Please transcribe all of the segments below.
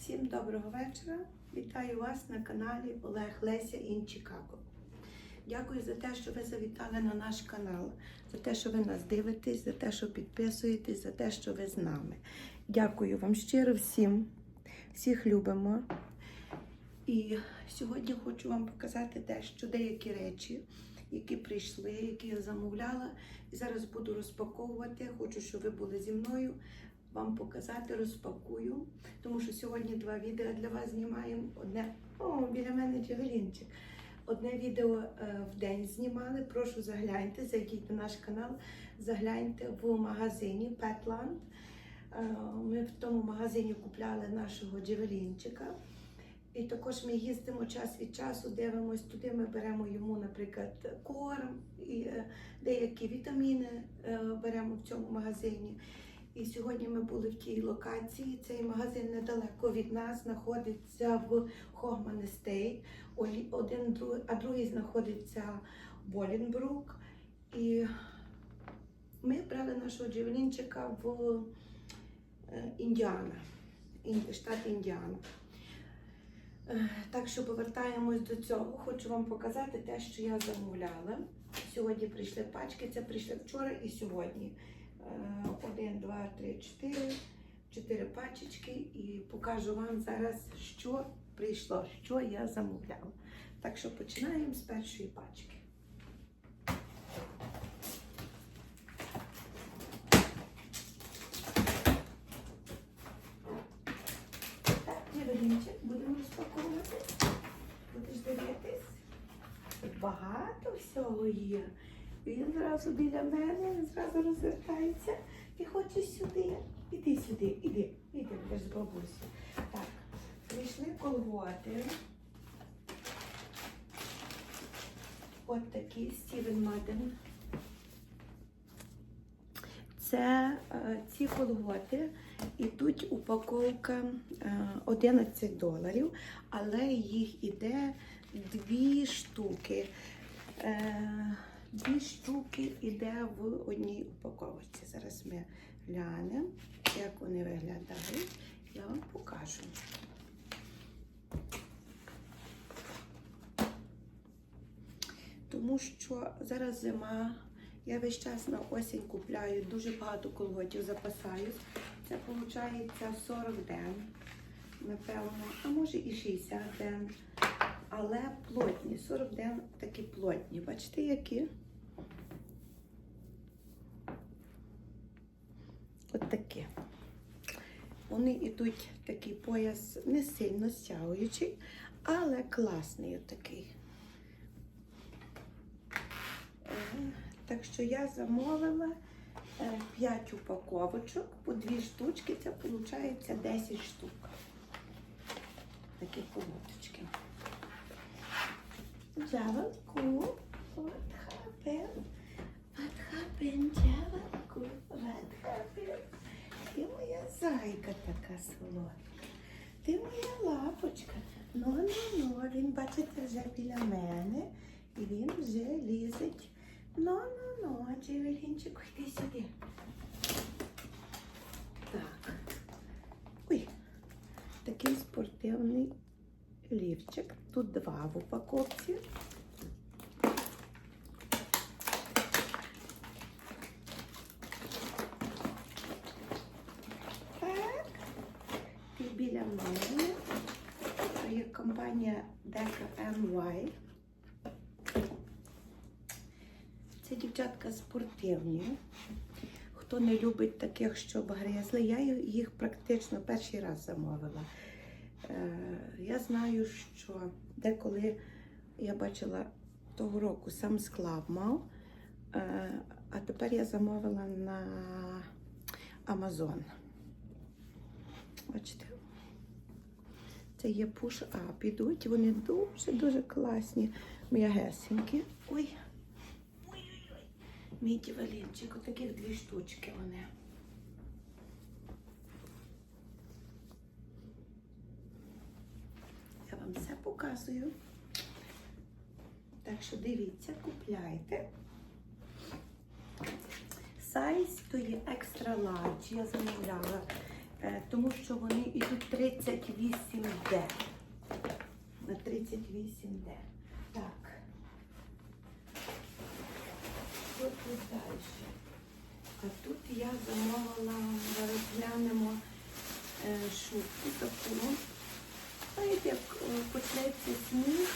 Всім доброго вечора. Вітаю вас на каналі Олег Леся in Chicago. Дякую за те, що ви завітали на наш канал, за те, що ви нас дивитесь, за те, що підписуєтесь, за те, що ви з нами. Дякую вам щиро всім. Всіх любимо. І сьогодні хочу вам показати дещо деякі речі, які прийшли, які я замовляла. І зараз буду розпаковувати. Хочу, щоб ви були зі мною. Вам показати, розпакую. Тому що сьогодні два відео для вас знімаємо. Одне о, біля мене джевелінчик. Одне відео е, в день знімали. Прошу загляньте, зайдіть на наш канал, загляньте в магазині Petland. Е, Ми в тому магазині купляли нашого джевелінчика. І також ми їздимо час від часу, дивимось туди. Ми беремо йому, наприклад, корм і е, деякі вітаміни беремо в цьому магазині. І сьогодні ми були в тій локації. Цей магазин недалеко від нас знаходиться в Хогман Естейт, один а другий знаходиться в Болінбрук. І ми брали нашого джевелінчика в е, Індіана, штат Індіана. Е, Так що повертаємось до цього. Хочу вам показати те, що я замовляла. Сьогодні прийшли пачки, це прийшли вчора і сьогодні. Е, Один, два, три, чотири. Чотири пачечки і покажу вам зараз, що прийшло, що я замовляла. Так що починаємо з першої пачки. Будемо розпаковувати. Будеш дивитись. Багато всього є. Він зразу біля мене, він зразу розвертається. Ти хочеш сюди? Іди сюди, іди, іди, будеш з бабусі. Так, прийшли колготи. От такі Стівен Маден. Це е, ці колготи ідуть упаковка е, 11 доларів, але їх іде дві штуки. Е, дві штуки іде в одній упаковці. Зараз ми глянемо, як вони виглядають. Я вам покажу. Тому що зараз зима, я весь час на осінь купляю, дуже багато колготів запасаю. Це виходить 40 ден, напевно, а може і 60 ден. Але плотні, 40 ден такі плотні. Бачите, які? От такі. Вони йдуть такий пояс не сильно стягуючий, але класний отакий. Е, Так що я замовила 5 упаковочок по 2 штучки, це виходить 10 штук. Такі колодочки. Джавелку, what happened? What happened, Джавелку? What happened? Ти моя зайка така солодка. Ти моя лапочка. Ну, ну, ну, він, бачите, вже біля мене. І він вже лізить. Ну, ну, ну, Джевелінчик, йди сюди. Так. Ой, такий спортивний лівчик. Тут два в упаковці. Так. І біля мене є компанія Deca NY. Це дівчатка спортивні. Хто не любить таких, щоб гризли, я їх практично перший раз замовила. Я знаю, що деколи я бачила того року сам склав мав, е, а тепер я замовила на Амазон. Бачите? Це є push-up. Ідуть, вони дуже-дуже класні, м'ягесенькі. Ой. Ой-ой-ой. Мій дівалінчик, отаких дві штучки вони. Я вам все показую. Так що дивіться, купляйте. Сайз то є екстра ларч. Я замовляла Е, тому що вони йдуть 38D. На 38D. Так. Що тут далі? А тут я замовила, зараз глянемо е, шубку таку. Знаєте, як е, почнеться сніг,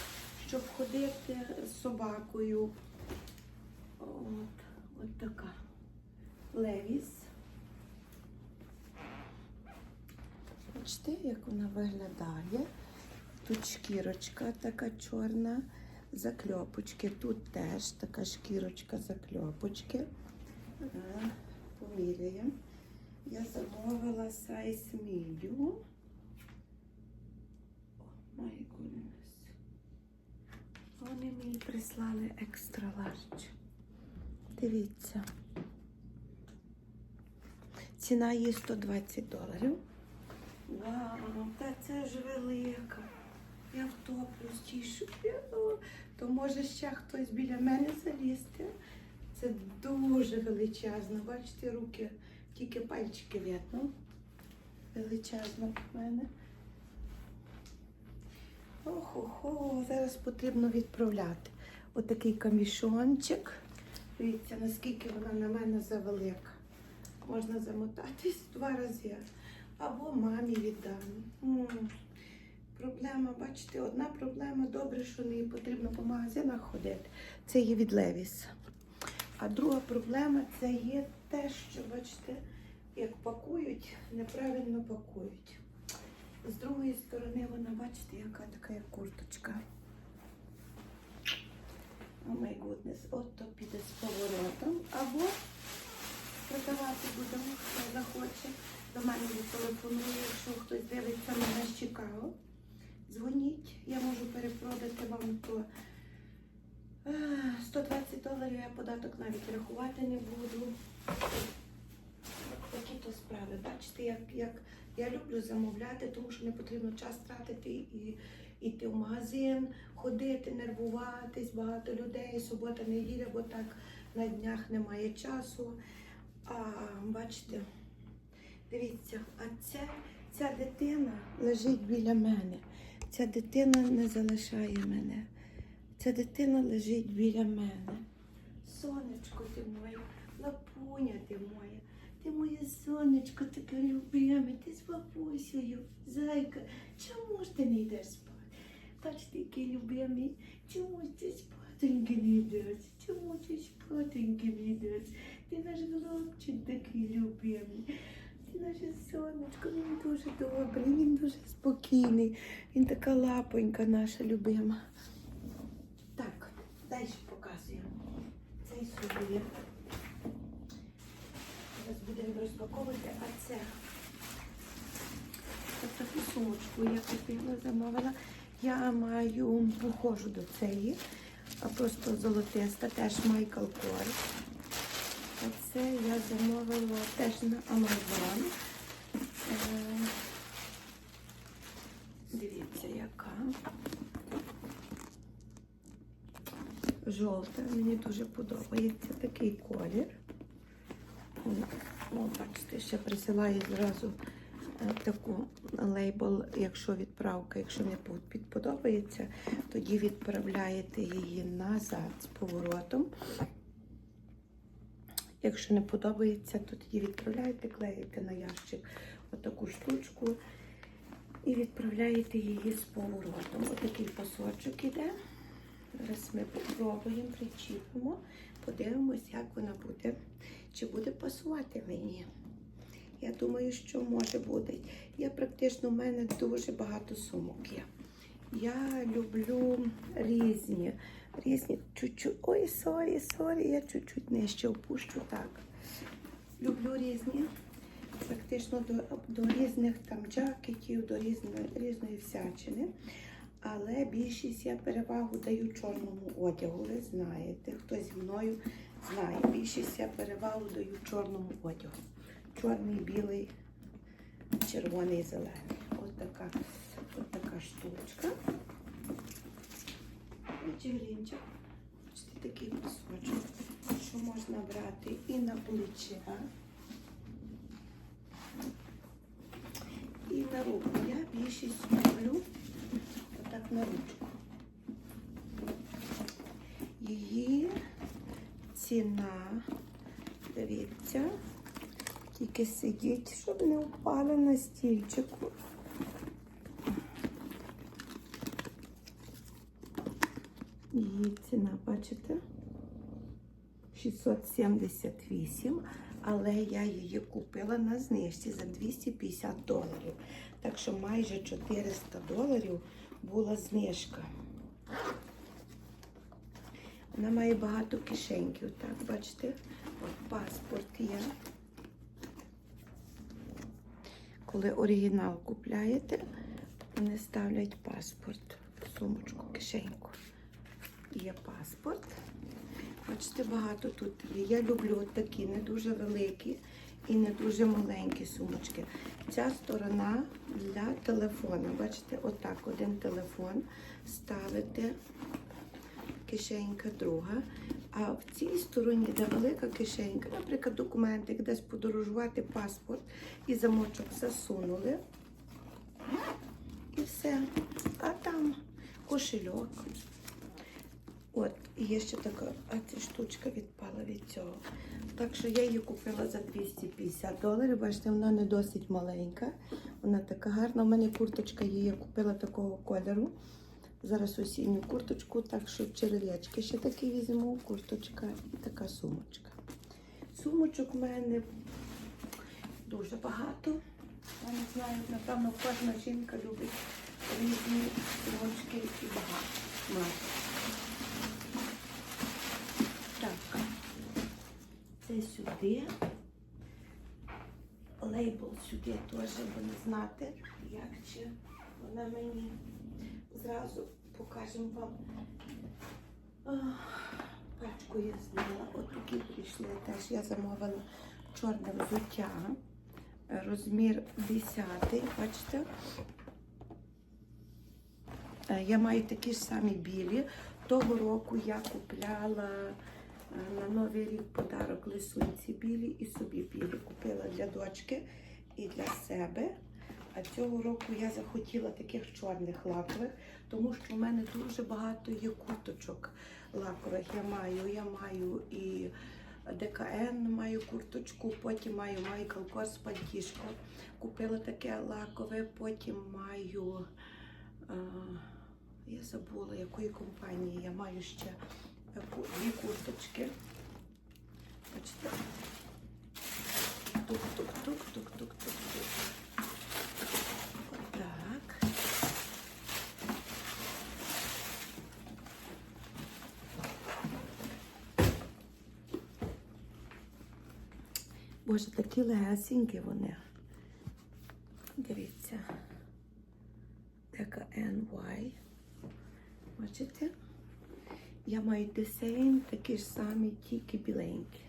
щоб ходити з собакою. От, от така. Левіс. Бачите, як вона виглядає. Тут шкірочка така чорна, закльопочки. Тут теж така шкірочка закльопочки. Поміряємо. Я замовила сайз medium. My goodness. Вони мені прислали екстра ларч. Дивіться. Ціна її 120 доларів. Вау, та це ж велика. Я втоплюсь шубі. То може ще хтось біля мене залізти. Це дуже величезно. Бачите, руки, тільки пальчики видно. Величезно в мене. Охо-хо, зараз потрібно відправляти. Отакий камішончик. Дивіться, наскільки вона на мене завелика. Можна замотатись два рази. Або мамі віддам. Проблема, бачите, одна проблема, добре, що не потрібно по магазинах ходити. Це є від Левіс. А друга проблема це є те, що, бачите, як пакують, неправильно пакують. З другої сторони вона, бачите, яка така як курточка. О май гуднес, от то піде з поворотом. Або продавати будемо, хто захоче. До мене телефонує, якщо хтось дивиться мене з Чикаго. Дзвоніть, я можу перепродати вам то е, 120 доларів, я податок навіть рахувати не буду. Такі то справи. Бачите, як, як я люблю замовляти, тому що не потрібно час тратити і йти в магазин, ходити, нервуватись, багато людей, субота, неділя, бо так на днях немає часу. А бачите, дивіться, а ця, ця дитина лежить біля мене. Ця дитина не залишає мене. Ця дитина лежить біля мене. Сонечко ти моє, лапуня ти моя. Ти моє сонечко таке любиме, ти з бабусею, зайка. Чому ж ти не йдеш спати? Бачите, який любимий. Чому ж ти спатеньки не йдеш? Чому ти спатеньки не йдеш? Ти наш хлопчик такий любимий. Ти наше сонечко, він дуже добрий, він дуже спокійний. Він така лапонька наша любима. Так, далі показуємо. Цей собі. Будемо розпаковувати, а це таку сумочку я купила, замовила. Я маю, похожу до цієї, а просто золотиста, теж Майкл Корс. А це я замовила теж на Amazon. Е, Дивіться, яка. Жовта, мені дуже подобається такий колір. О, бачите, ще присилаю зразу е, таку лейбл, якщо відправка, якщо не під- підподобається, тоді відправляєте її назад з поворотом. Якщо не подобається, то тоді відправляєте, клеїте на ящик отаку штучку і відправляєте її з поворотом. Отакий пасочок іде. Зараз ми попробуємо, причіпимо, подивимось, як вона буде, чи буде пасувати мені. Я думаю, що може бути. Я практично, в мене дуже багато сумок є. Я люблю різні, різні, чуть-чуть, ой, сорі, сорі, я чуть-чуть нижче опущу, так. Люблю різні, практично до, до різних там джакетів, до різної, різної всячини. Але більшість я перевагу даю чорному одягу. Ви знаєте, хто зі мною знає. Більшість я перевагу даю чорному одягу. Чорний, білий, червоний, зелений. Ось така, ось така штучка. Бачите, такий кусочок, що можна брати і на плече. на руку. Я більшість люблю отак на ручку. Її ціна, дивіться, тільки сидіть, щоб не впала на стільчику. Її ціна, бачите? 678, але я її купила на знижці за 250 доларів. Так що майже 400 доларів була знижка. Вона має багато кишеньків, так, бачите? От паспорт є. Коли оригінал купляєте, вони ставлять паспорт в сумочку, кишеньку. Є паспорт. Бачите, багато тут є. Я люблю такі не дуже великі і не дуже маленькі сумочки. Ця сторона для телефона. Бачите, отак один телефон ставите, кишенька друга. А в цій стороні, де велика кишенька, наприклад, документи, десь подорожувати паспорт і замочок засунули. І все. А там кошельок. От, і є ще така, а ця штучка відпала від цього. Так що я її купила за 250 доларів. Бачите, вона не досить маленька. Вона така гарна. У мене курточка є, я купила такого кольору. Зараз осінню курточку, так що черев'ячки ще такі візьму, курточка і така сумочка. Сумочок в мене дуже багато. Я не знаю, напевно, кожна жінка любить різні сумочки і багато. Так, це сюди. Лейбл сюди теж буде знати, як чи вона мені зразу покажемо вам. Пачку я зняла, от такі прийшли теж. Я замовила чорне взуття. Розмір 10, бачите? Е, Я маю такі ж самі білі. Того року я купляла е, на Новий рік подарок лисунці білі і собі білі. Купила для дочки і для себе. А цього року я захотіла таких чорних лакових, тому що в мене дуже багато є курточок лакових. Я маю, я маю і ДКН маю курточку, потім маю Майкл Кос пальтішко. Купила таке лакове, потім маю. е, я забула, якої компанії я маю ще дві курточки. Бачите? Тук-тук-тук-тук-тук-тук-тук. Так. Боже, такі легесенькі вони. Дивіться. Така NY. Бачите? Я маю дизайн такі ж самі, тільки біленькі.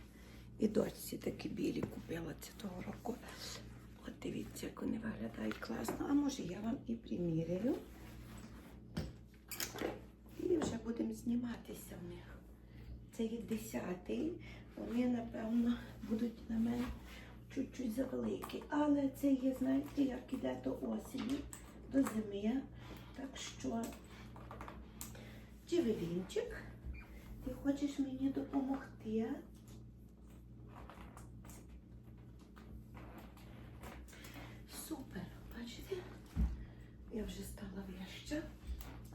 І дочці такі білі купила це того року. От дивіться, як вони виглядають класно. А може я вам і приміряю. І вже будемо зніматися в них. Це є десятий. Вони, напевно, будуть на мене чуть-чуть завеликі. Але це є, знаєте, як іде до осені, до зими. Так що, Джевелінчик, ти хочеш мені допомогти? Супер, бачите? Я вже стала вища.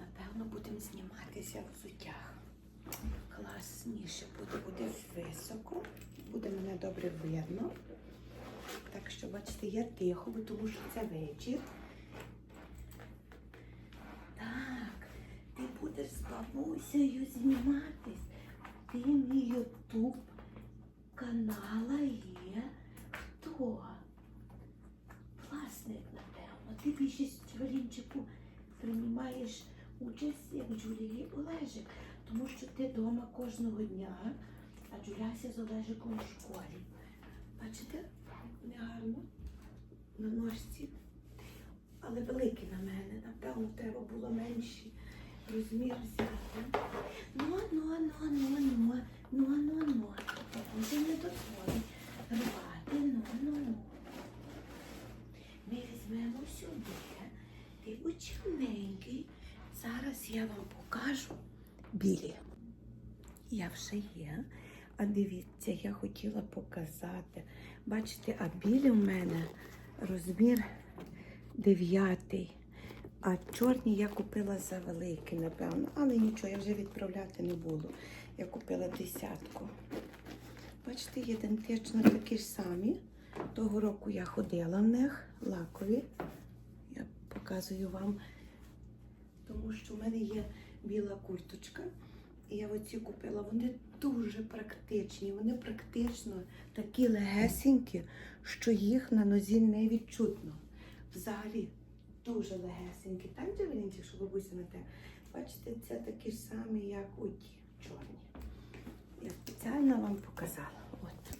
Напевно, будемо зніматися в взуттях. Класніше буде, буде високо, буде мене добре видно. Так що, бачите, я тихо, бо тому що це вечір. Так, ти будеш з бабусею зніматись. Ти мій ютуб канала є. Хто? Власник, напевно. Ти більшість в Олінчику приймаєш участь як Джулії Олежик, тому що ти вдома кожного дня, а Джуляся з Олежиком у школі. Бачите, не гарно на ножці. Але великі на мене, напевно, треба було менші розмір взяти. Ну, ну, ну, ну, ну, ну, ну, ну. Бабуся не дозволить рвати, ну, ну, ну. Ми візьмемо сюди. Ти учененький. Зараз я вам покажу білі. Я вже є. А дивіться, я хотіла показати. Бачите, а білі в мене розмір дев'ятий. А чорні я купила за великі, напевно. Але нічого, я вже відправляти не буду. Я купила десятку. Бачите, ідентично такі ж самі. Того року я ходила в них, лакові. Я показую вам, тому що в мене є біла курточка. Я оці купила. Вони дуже практичні. Вони практично такі легесенькі, що їх на нозі не відчутно. Взагалі дуже легесенькі. Там джевелінці, що бабуся на те. Бачите, це такі ж самі, як оті чорні. Я спеціально вам показала. От.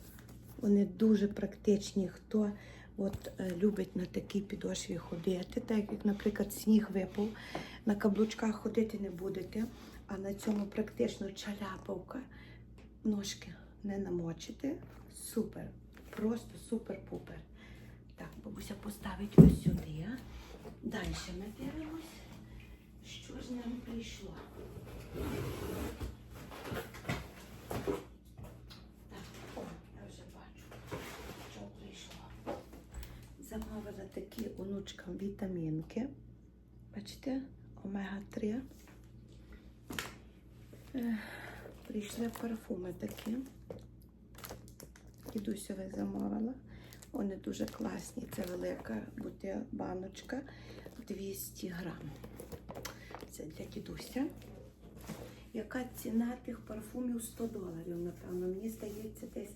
Вони дуже практичні. Хто от, е, любить на такій підошві ходити, так як, наприклад, сніг випав, на каблучках ходити не будете, а на цьому практично чаляпавка. Ножки не намочите. Супер. Просто супер-пупер. Так, бабуся поставить ось сюди. Далі ми дивимось, що ж нам прийшло. Так, о, я вже бачу, що прийшло. Замовила такі онучкам вітамінки. Бачите, омега-3. Прийшли парфуми такі. Дідусеве замовила. Вони дуже класні. Це велика бутиль, баночка 200 грам. Це для дідуся. Яка ціна тих парфумів 100 доларів, напевно. Мені здається, десь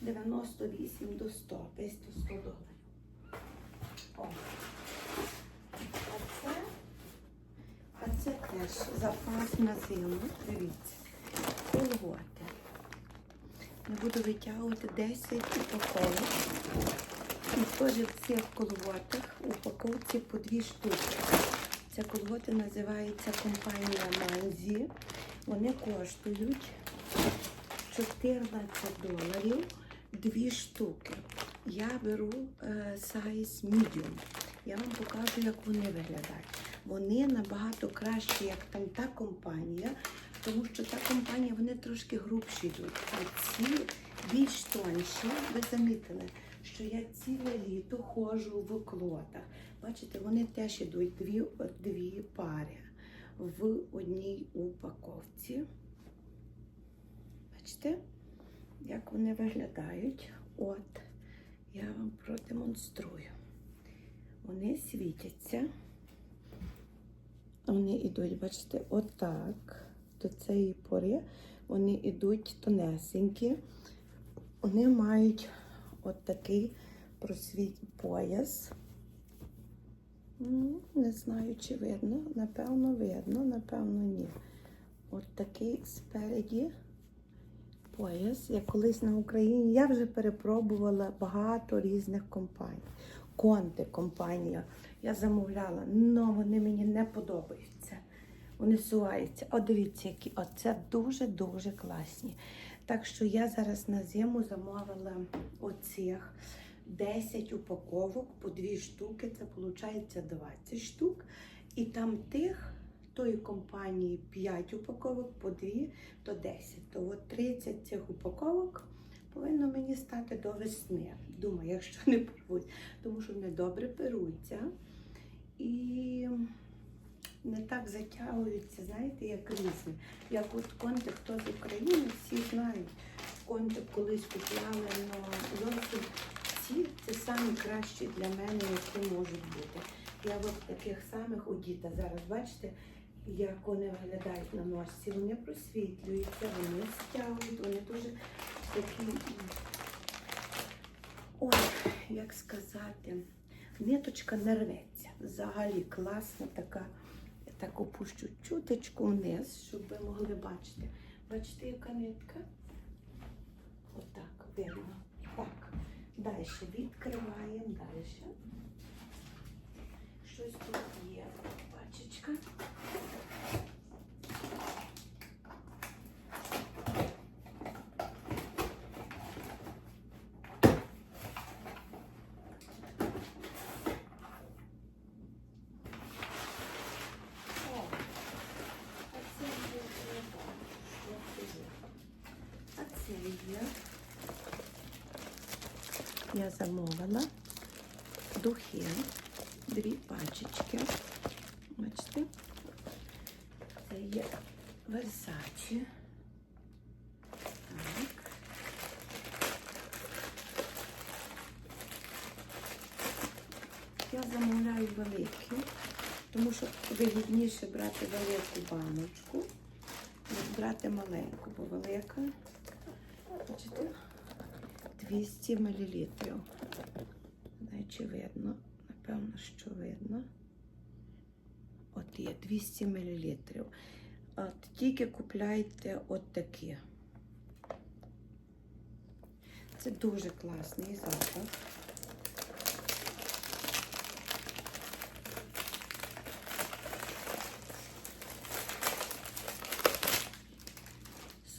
98 до 100, десь до 100 доларів. О. А це, а це теж запас на зиму. Дивіться. Колготи. Не буду витягувати 10 упаковок. І теж в цих колготах упаковці по дві штуки. Ця колготи називається компанія Манзі. Вони коштують 14 доларів дві штуки. Я беру е, size medium. Я вам покажу, як вони виглядають. Вони набагато кращі, як там та компанія, тому що та компанія вони трошки грубші йдуть. А ці більш тонші. Ви замітили, що я ціле літо ходжу в клотах. Бачите, вони теж йдуть дві, дві пари в одній упаковці. Бачите, як вони виглядають? От, я вам продемонструю. Вони світяться. Вони йдуть, бачите, отак. До цієї пори вони йдуть тонесенькі. Вони мають от такий просвіт пояс. Ну, Не знаю, чи видно. Напевно, видно, напевно, ні. От такий спереді пояс. Я колись на Україні я вже перепробувала багато різних компаній. Конти компанія. Я замовляла, але вони мені не подобаються. Вони суваються. О, дивіться, які оце дуже-дуже класні. Так що я зараз на зиму замовила оцих 10 упаковок по 2 штуки. Це виходить 20 штук. І там тих тої компанії 5 упаковок по 2, то 10. То от 30 цих упаковок повинно мені стати до весни. Думаю, якщо не порвуть, тому що вони добре беруться. І не так затягуються, знаєте, як різні. Як от конти, хто з України, всі знають. Конти колись купляли, але зовсім ці це самі кращі для мене, які можуть бути. Я от таких самих у діта зараз, бачите, як вони виглядають на носці. Вони просвітлюються, вони стягують, вони дуже такі. Ой, як сказати, ниточка не рветься. Взагалі класна така. Я так опущу чуточку вниз, щоб ви могли бачити. Бачите, яка нитка? Отак, видно. Так. Далі відкриваємо далі. Щось тут є. lasca. Я замовила духи, дві пачечки. Бачите? Це є Versace. Так. Я замовляю великі, тому що вигідніше брати велику баночку, ніж брати маленьку, бо велика, бачите, 200 мл. Чи видно, напевно, що видно. Є 200 мл. От тільки купляйте от. Це дуже класний запах.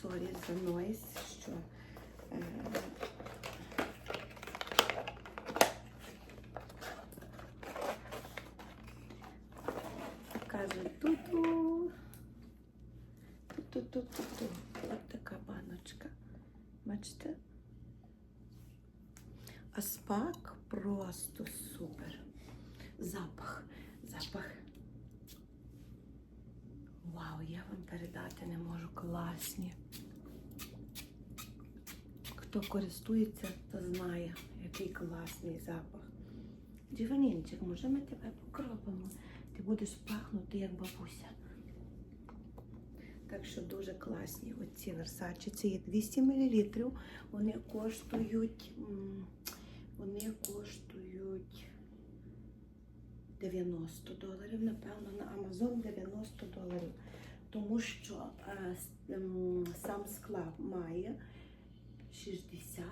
Сорі за нойс, що е, кажуть ту-ту. Ту-ту-ту-ту-ту. Така баночка. Бачите? А спак просто супер. Запах. Запах. Вау, я вам передати не можу. Класні. Хто користується, то знає, який класний запах. Діванінчик, може ми тебе покропимо? Ти будеш пахнути як бабуся. Так що дуже класні оці Versace. Це є 200 мл. Вони коштують. Вони коштують 90 доларів. Напевно, на Amazon 90 доларів. Тому що е, сам склад має 60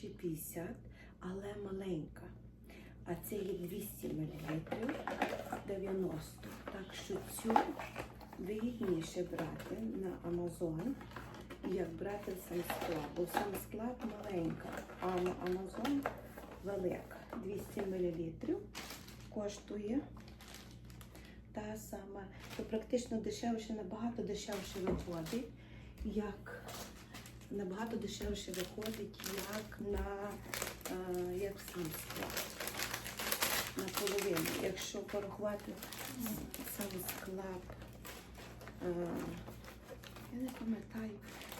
чи 50, але маленька. А це є 200 мл 90. Так що цю вигідніше брати на Amazon, як брати сам склад. Бо сам склад маленька, а на Amazon велика. 200 мл коштує та сама, то практично дешевше, набагато дешевше виходить, як набагато дешевше виходить, як на е, як сам склад. Наполовину. Якщо порахувати сам склад, я не пам'ятаю,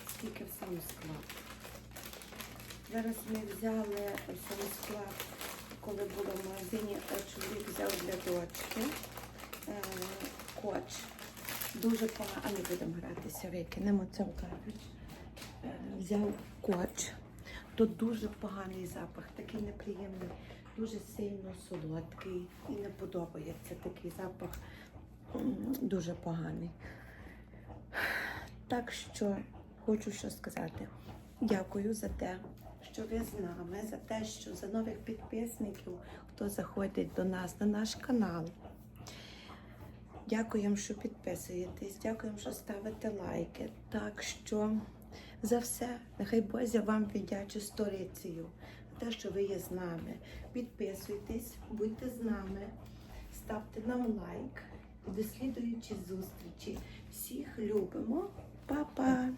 скільки в сам склад. Зараз ми взяли сам склад, коли було в магазині, а чоловік взяв для дочки е, коч. Дуже погано, а не будемо гратися, викинемо це. Е, Взяв коч. То дуже поганий запах, такий неприємний, дуже сильно солодкий і не подобається такий запах. Дуже поганий. Так що хочу що сказати. Дякую за те, що ви з нами, за те, що за нових підписників, хто заходить до нас на наш канал. Дякуємо, що підписуєтесь, дякуємо, що ставите лайки. Так що за все, нехай Бозя вам віддячить сторицею, за те, що ви є з нами. Підписуйтесь, будьте з нами, ставте нам лайк. До слідуючої зустрічі. Всіх любимо. 爸爸